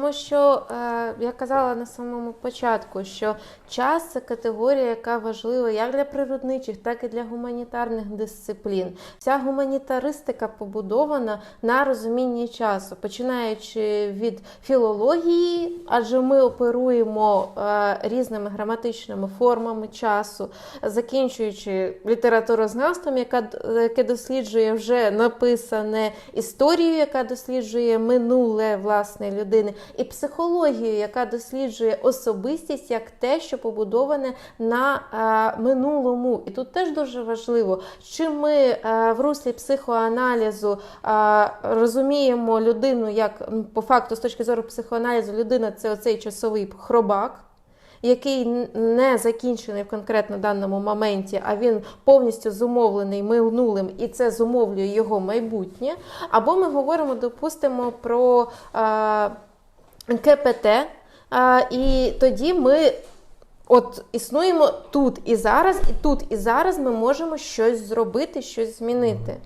тому що е, я казала на самому початку, що час це категорія, яка важлива як для природничих, так і для гуманітарних дисциплін. Вся гуманітаристика побудована на розумінні часу, починаючи від філології, адже ми оперуємо е, різними граматичними формами часу, закінчуючи літературознавством, яка яке досліджує вже написане історію, яка досліджує минуле власне людини, і психологію, яка досліджує особистість як те, що побудоване на е, минулому. І тут теж дуже важливо, чим ми е, в руслі психоаналізу е, розуміємо людину як по факту, з точки зору психоаналізу, людина це оцей часовий хробак який не закінчений в конкретно даному моменті, а він повністю зумовлений минулим, і це зумовлює його майбутнє. Або ми говоримо, допустимо, про е, КПТ, е, і тоді ми. От існуємо тут і зараз, і тут і зараз ми можемо щось зробити, щось змінити.